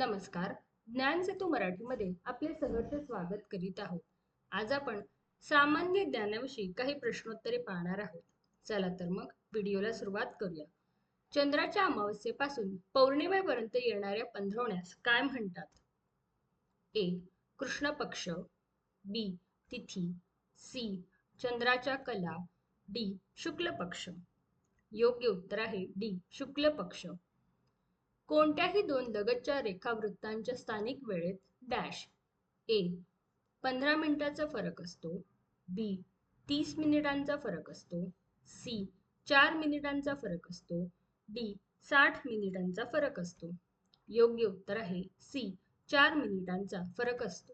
नमस्कार. ज्ञान सेतू मराठीमध्ये आपले सहर्ष स्वागत करीत आहोत. आज आपण सामान्य ज्ञानाविषयी काही प्रश्नोत्तरे पाहणार आहोत. चला तर मग व्हिडिओला सुरुवात करूया. चंद्राच्या अमावस्येपासून पौर्णिमेपर्यंत येणाऱ्या पंधरवण्यास काय म्हणतात? ए. कृष्ण पक्ष. बी. तिथी. सी. चंद्राच्या कला. डी. शुक्ल पक्ष. योग्य उत्तर आहे डी. शुक्ल पक्ष. कोणत्याही दोन लगतच्या रेखावृत्तांच्या स्थानिक वेळेत डॅश. ए. पंधरा मिनिटाचा फरक असतो. बी. तीस मिनिटांचा फरक असतो. सी. चार मिनिटांचा फरक असतो. डी. साठ मिनिटांचा फरक असतो. योग्य उत्तर आहे सी. चार मिनिटांचा फरक असतो.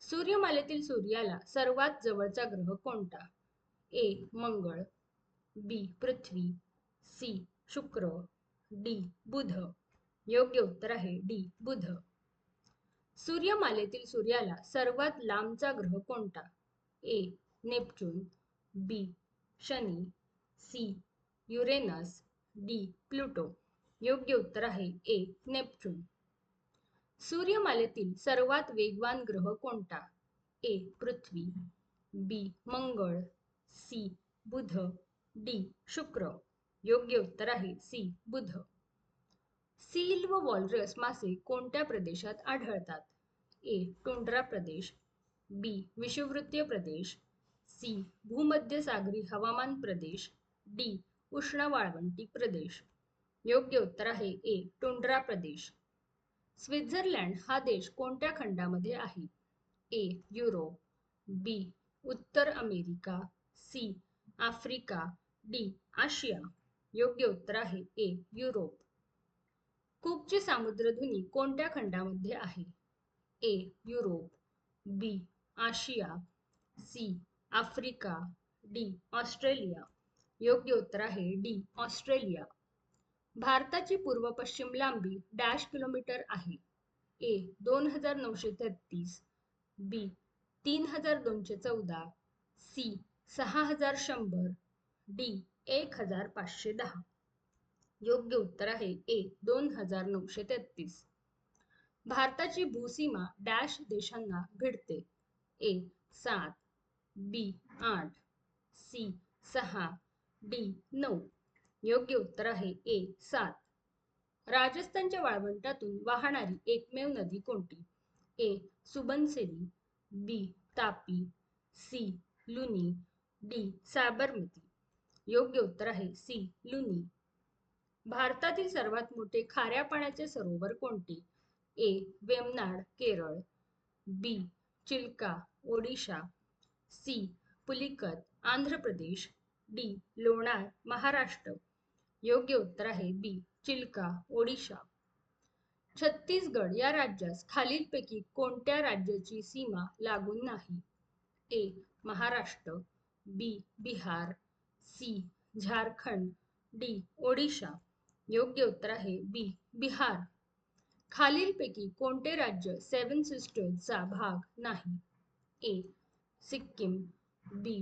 सूर्यमालेतील सूर्याला सर्वात जवळचा ग्रह कोणता? ए. मंगळ. बी. पृथ्वी. सी. शुक्र. डी बुध. योग्य उत्तर आहे डी बुध. सूर्यमालेतील सूर्याला सर्वात लांबचा ग्रह कोणता? ए नेपच्यून बी शनी सी युरेनस डी प्लुटो. योग्य उत्तर आहे ए नेपच्यून. सूर्यमालेतील सर्वात वेगवान ग्रह कोणता? ए पृथ्वी बी मंगळ सी बुध डी शुक्र. योग्य उत्तर आहे. सी. बुध. सील व वॉलरस मासे कोणत्या प्रदेशात आढळतात? ए. टोंड्रा प्रदेश. बी. विषुववृत्तीय प्रदेश. सी. भूमध्य सागरी हवामान प्रदेश. डी. उष्ण वाळवंटी प्रदेश. योग्य उत्तर आहे ए. टोंड्रा प्रदेश. स्वित्झर्लंड हा देश कोणत्या खंडामध्ये आहे? ए. युरोप. बी. उत्तर America. C. Africa. D. Asia. योग्य उत्तर आहे ए युरोप. कुकची सामुद्रधुनी कोणत्या खंडामध्ये आहे? A Europe B Asia C Africa D Australia. योग्य उत्तर आहे डी ऑस्ट्रेलिया. भारताची पूर्व पश्चिम लांबी डॅश किलोमीटर आहे. ए दोन हजार नऊशे तेहतीस बी तीन हजार दोनशे चौदा सी सहा हजार शंभर डी एक हजार पाचशे दहा. योग्य उत्तर आहे ए दोन हजार नऊशे तेहतीस. भारताची भूसीमा डॅश देशांना भिडते. ए सात बी आठ सी सहा डी नऊ. योग्य उत्तर आहे ए सात. राजस्थानच्या वाळवंटातून वाहणारी एकमेव नदी कोणती? A Subansiri B Tapi C Luni D Sabarmati. योग्य उत्तर आहे सी. लुनी. भारतातील सर्वात मोठे खाऱ्या पाण्याचे सरोवर कोणते? A. Vembanad Kerala. B. Chilka Odisha. C. Pulicat Andhra Pradesh. D. Lonar Maharashtra. योग्य उत्तर आहे बी. चिल्का ओडिशा. छत्तीसगड या राज्यास खालीलपैकी कोणत्या राज्याची सीमा लागून नाही? A. Maharashtra. B. Bihar. C Jharkhand D Odisha. योग्य उत्तर आहे बी बिहार. खालीलपैकी कोणते राज्य सेवन सिस्टर्सचा भाग नाही? A Sikkim B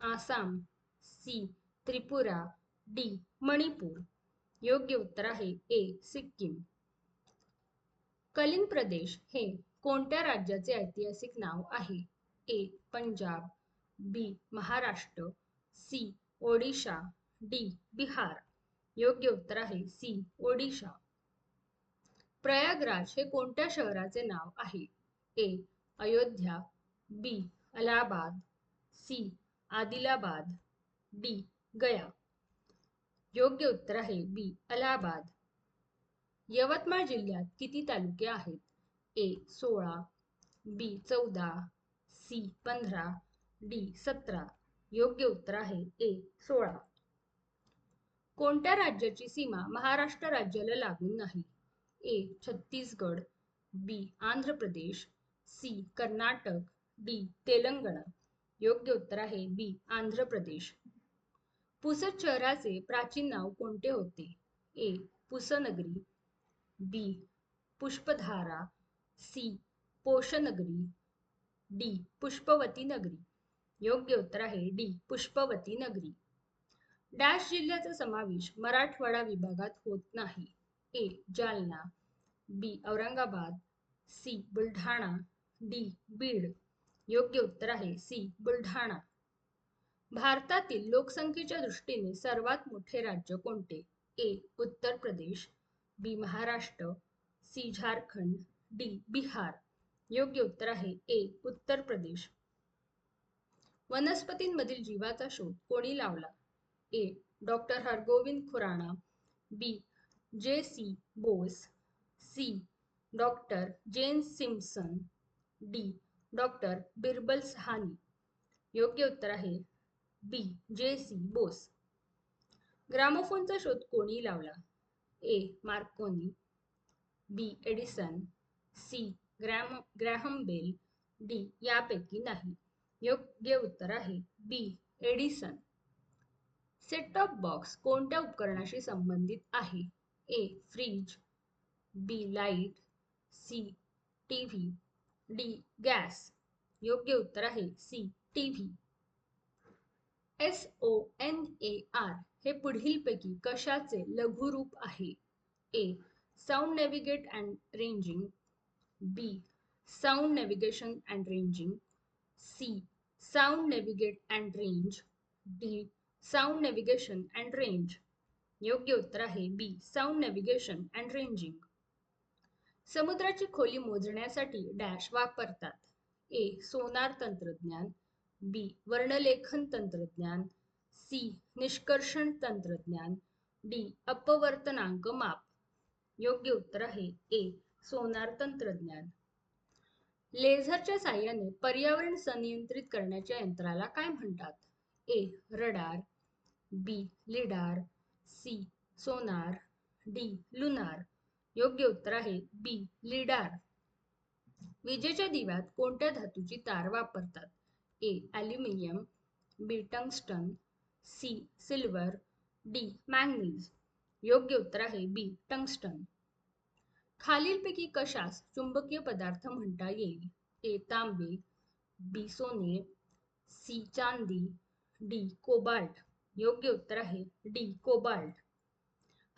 Assam C Tripura D Manipur. योग्य उत्तर आहे ए सिक्कीम. कलिंग प्रदेश हे कोणत्या राज्याचे ऐतिहासिक नाव आहे? A Punjab B Maharashtra C Odisha D Bihar. योग्य उत्तर आहे सी ओडिशा. प्रयागराज हे कोणत्या शहराचे नाव आहे? A Ayodhya B Allahabad C Adilabad D Gaya. योग्य उत्तर आहे बी अलाहाबाद. यवतमाळ जिल्ह्यात किती तालुके आहेत? ए सोळा बी चौदा सी पंधरा डी सतरा. योग्य उत्तर आहे ए सोळा. कोणत्या राज्याची सीमा महाराष्ट्र राज्याला लागून नाही? A Chhattisgarh B Andhra Pradesh C Karnataka D Telangana. योग्य उत्तर आहे बी आंध्र प्रदेश. पुसद शहराचे प्राचीन नाव कोणते होते? A Pusnagari B Pushpadhara C Poshnagari D Pushpavati Nagari. योग्य उत्तर आहे डी पुष्पवती नगरी. डॅश जिल्ह्याचा समावेश मराठवाडा विभागात होत नाही. A Jalna. B Aurangabad. C Buldhana. D Beed. योग्य उत्तर आहे सी बुलढाणा. भारतातील लोकसंख्येच्या दृष्टीने सर्वात मोठे राज्य कोणते? A Uttar Pradesh. B Maharashtra. C Jharkhand. D Bihar. योग्य उत्तर आहे ए उत्तर प्रदेश. वनस्पतींमधील जीवाचा शोध कोणी लावला? A. Doctor Hargobind Khorana B. J. C. Bose. C. Doctor Jane Simpson. D. Doctor Birbal Sahni. योग्य उत्तर आहे बी. जे. सी. बोस. ग्रामोफोनचा शोध कोणी लावला? A. Marconi B. Edison. C. Graham Graham Bell. D. यापैकी नाही. योग्य उत्तर आहे. B Edison set top box कोणत्या उपकरणाशी संबंधित आहे? A fridge B light C T V D gas योग्य उत्तर आहे C T V S O N A R हे पुढीलपैकी कशाचे लघुरूप आहे? A sound navigate and ranging B sound navigation and ranging C sound navigate and range D sound navigation and range योग्य उत्तर आहे B sound navigation and ranging समुद्राची खोली मोजण्यासाठी डॅश वापरतात. ए सोनार तंत्रज्ञान. बी वर्णलेखन तंत्रज्ञान. सी निष्कर्षण तंत्रज्ञान. डी अपवर्तनांक माप. योग्य उत्तर आहे ए सोनार तंत्रज्ञान. लेझरच्या साह्याने पर्यावरण संनियंत्रित करण्याच्या यंत्राला काय म्हणतात? A radar B lidar C sonar D lunar. योग्य उत्तर आहे बी लिडार. विजेच्या दिव्यात कोणत्या धातूची तार वापरतात? A aluminium B tungsten C silver D manganese. योग्य उत्तर आहे बी टंगस्टन. खालीलपैकी कशास चुंबकीय पदार्थ म्हणता येईल? ए तांबे बी सोने सी चांदी डी कोबाल्ट. योग्य उत्तर आहे डी कोबाल्ट.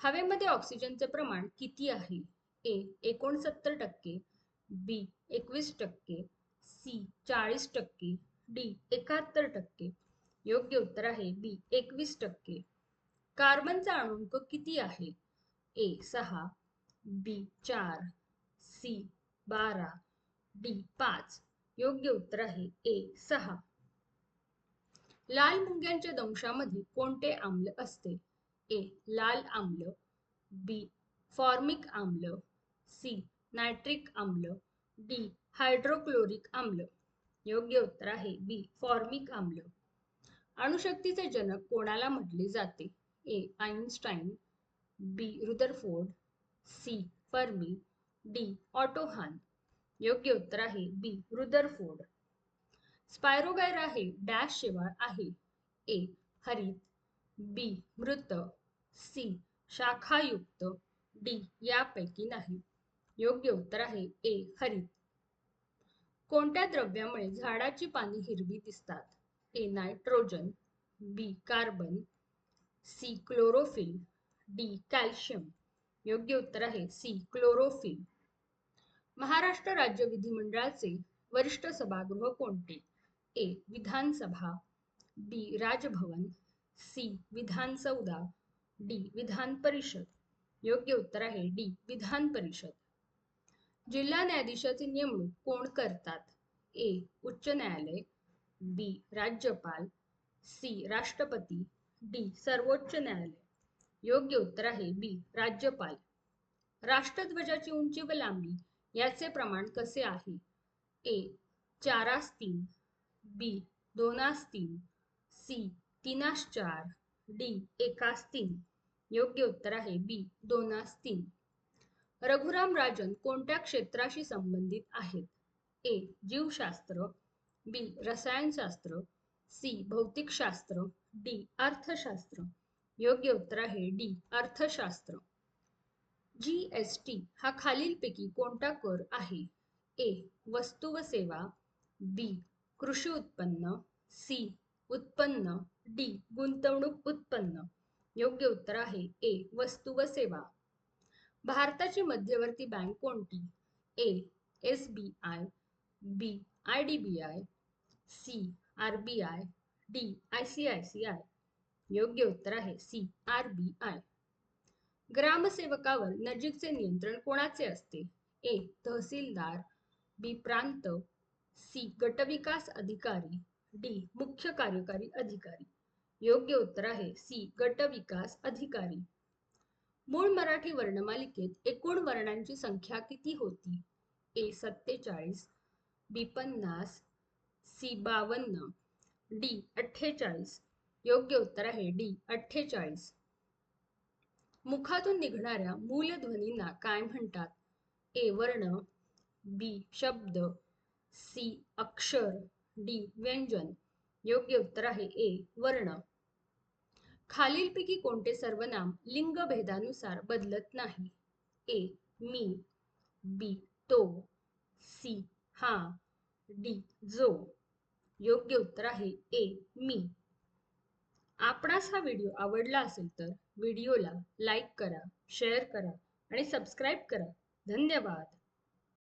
हवेमध्ये ऑक्सिजनचे प्रमाण किती आहे? ए एकोणसत्तर टक्के बी एकवीस टक्के सी चाळीस टक्के डी एकाहत्तर टक्के. योग्य उत्तर आहे बी एकवीस टक्के. कार्बनचा अणुंक किती आहे? ए सहा बी चार सी बारा डी पाच. योग्य उत्तर आहे ए सहा. लाल मुंग्यांच्या दंशामध्ये कोणते आम्ल असते? ए लाल आम्ल बी फॉर्मिक आम्ल सी नायट्रिक आम्ल डी हायड्रोक्लोरिक आम्ल. योग्य उत्तर आहे बी फॉर्मिक आम्ल. अणुशक्तीचे जनक कोणाला म्हटले जाते? A Einstein B Rutherford C Fermi D Otto Hahn. योग्य उत्तर आहे बी रुदरफोर्ड. स्पायरोगायरा हे डॅश शिवाय आहे. ए हरित. बी मृत. सी शाखायुक्त. डी यापैकी नाही. योग्य उत्तर आहे ए हरित. कोणत्या द्रव्यामुळे झाडाची पाने हिरवी दिसतात? A nitrogen. B carbon. C chlorophyll. D calcium. योग्य उत्तर आहे सी क्लोरोफिल. महाराष्ट्र राज्य विधिमंडळाचे वरिष्ठ सभागृह कोणते? A Vidhan Sabha B Raj Bhavan C Vidhana Soudha D Vidhan Parishad. योग्य उत्तर आहे डी विधान परिषद. जिल्हा न्यायाधीशाची नेमणूक कोण करतात? ए उच्च न्यायालय बी राज्यपाल सी राष्ट्रपती डी सर्वोच्च न्यायालय. योग्य उत्तर आहे बी राज्यपाल. राष्ट्रध्वजाची उंची व लांबी याचे प्रमाण कसे आहे? ए चारास तीन बी दोनास तीन सी तीनास चार डी एकास तीन योग्य उत्तर आहे बी दोनास तीन रघुराम राजन कोणत्या क्षेत्राशी संबंधित आहेत? ए जीवशास्त्र बी रसायनशास्त्र सी भौतिकशास्त्र डी अर्थशास्त्र. योग्य उत्तर आहे डी अर्थशास्त्र. जी एस टी हा खालीलपैकी कोणता कर आहे? ए वस्तू व सेवा. बी कृषी उत्पन्न. सी उत्पन्न. डी गुंतवणूक उत्पन्न. योग्य उत्तर आहे ए वस्तू व सेवा. भारताची मध्यवर्ती बँक कोणती? A S B I. B I D B I. C R B I. D I C I C I. योग्य उत्तर आहे सी आर बी आय. ग्रामसेवकावर नजीकचे नियंत्रण कोणाचे असते? ए तहसीलदार बी प्रांत सी गटविकास अधिकारी डी मुख्य कार्यकारी अधिकारी. योग्य उत्तर आहे सी गटविकास अधिकारी. मूळ मराठी वर्णमालिकेत एकूण वर्णांची संख्या किती होती? ए सत्तेचाळीस बी पन्नास सी बावन्न डी अठ्ठेचाळीस योग्य उत्तर आहे डी अठ्ठेचाळीस. मुखातून निघणाऱ्या मूलध्वनींना काय म्हणतात? ए वर्ण बी शब्द सी अक्षर डी व्यंजन. योग्य उत्तर आहे ए वर्ण. खालीलपैकी कोणते सर्वनाम लिंगभेदानुसार बदलत नाही? ए मी बी तो सी हा डी जो. योग्य उत्तर आहे ए मी. आपणास हा व्हिडिओ आवडला असेल तर व्हिडिओला लाईक करा शेअर करा आणि सबस्क्राईब करा. धन्यवाद.